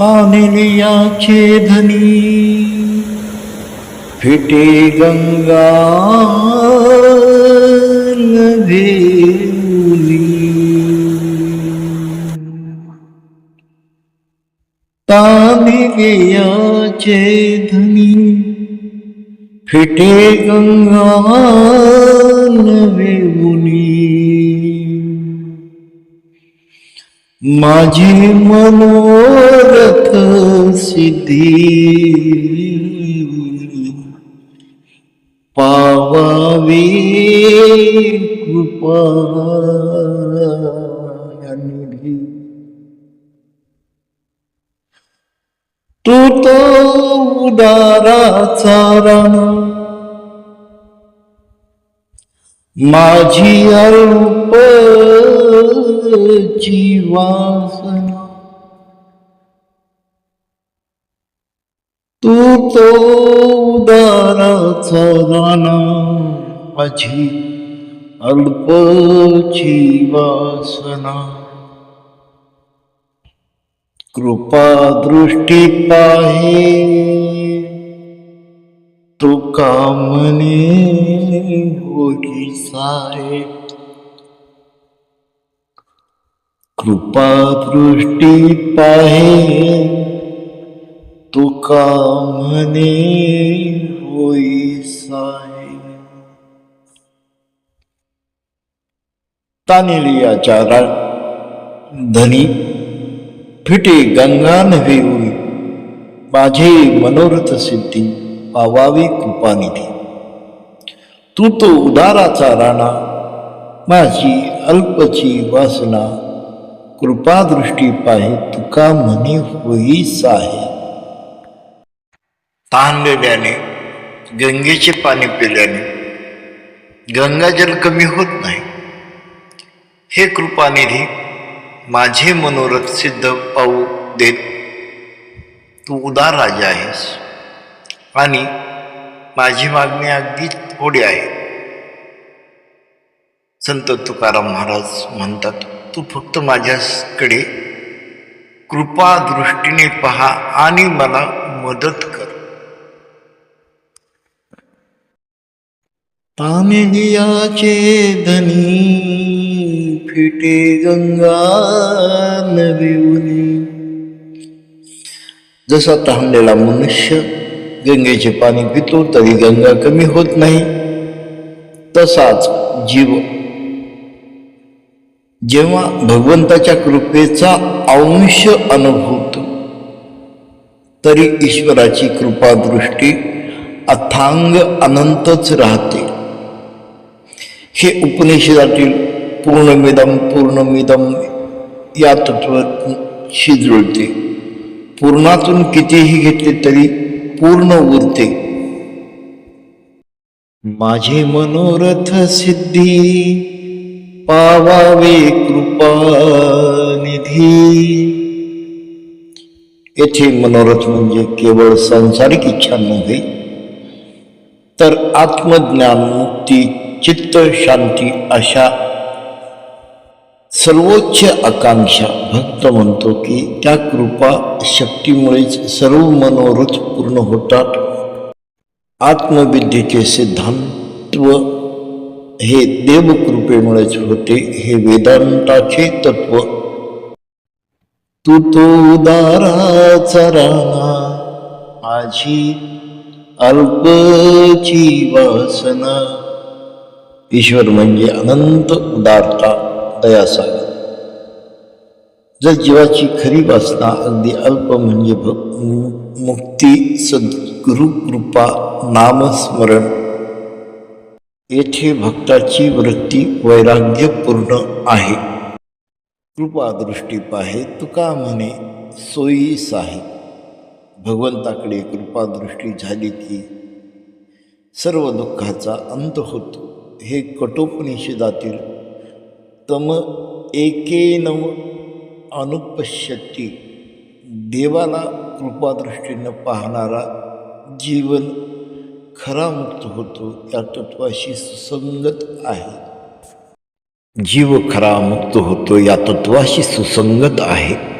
पानिलियाचे धनी। फिटे गंगा तानिलियाचे धनी। फिटे गंगा नवे माझी मनोरथ सिद्धी. पावावी कृपा तू तो उदाराचा राणा. माझी अरुण वासना तू तो उदाराचा राणा माझी अल्पची वासना कृपा दृष्टी पाहे तू कामने होगी साहेब. कृपा दृष्टी पाहे तुका म्हणे होई साय तानिलियाच्या रा धनी फिटे गंगा नव्हे होई माझे मनोरथ सिद्धी पावावी कृपानिधी। तू तो उदाराचा राणा माझी अल्पची वासना कृपादृष्टी पाहे तुका म्हणे होई साहे ताणलेल्याने गंगेचे पाणी पिल्याने गंगाजल कमी होत नाही. हे कृपानिधी माझे मनोरथ सिद्ध पाहू देत. तू उदार राजा आहेस. आणि माझी मागणी अगदी थोडी आहे. संत तुकाराम महाराज म्हणतात तू फक्त माझ्याकडे कृपा दृष्टीने पहा आणि मला मदत कर. तामिलियाचे धनी फिटे गंगा नविवली जसा तहानलेला मनुष्य गंगेचे पाणी पितो तरी गंगा कमी होत नाही. तसाच जीव जेव्हा भगवंताच्या कृपेचा अंश अनुभवतो तरी ईश्वराची कृपादृष्टी अथांग अनंतच राहते. हे उपनिषदातील पूर्णमिदम पूर्णमिदम या तत्वाशी जुळते. पूर्णातून कितीही घेतले तरी पूर्ण उरते. माझे मनोरथ सिद्धी पावावे कृपा निधी येथे मनोरथ म्हणजे केवळ सांसारिक इच्छा नव्हे तर आत्मज्ञान मुक्ती चित्त शांती अशा सर्वोच्च आकांक्षा. भक्त म्हणतो की त्या कृपा शक्तीमुळेच सर्व मनोरथ पूर्ण होतात. आत्मविद्येचे सिद्धांत हे देवकृपेमुळेच होते हे वेदांताचे तत्व. तू तो उदाराचा राणा माझी अल्पची वासना. ईश्वर म्हणजे अनंत उदारता दयासागर. जर जीवाची खरी वासना अगदी अल्प म्हणजे भ- मुक्ती सद्गुरु कृपा नामस्मरण येथे भक्ताची वृत्ती वैराग्यपूर्ण आहे. कृपादृष्टी पाहे तुका म्हणे सोयीस आहे भगवंताकडे कृपादृष्टी झाली की सर्व दुःखाचा अंत होतो. हे कठोपनिषदातील तम एकेनव अनुपश्यती. देवाला कृपादृष्टीनं पाहणारा जीवन खरा मुक्त होतो या तत्वाशी सुसंगत आहे. जीव खरा मुक्त होतो या तत्वाशी सुसंगत आहे.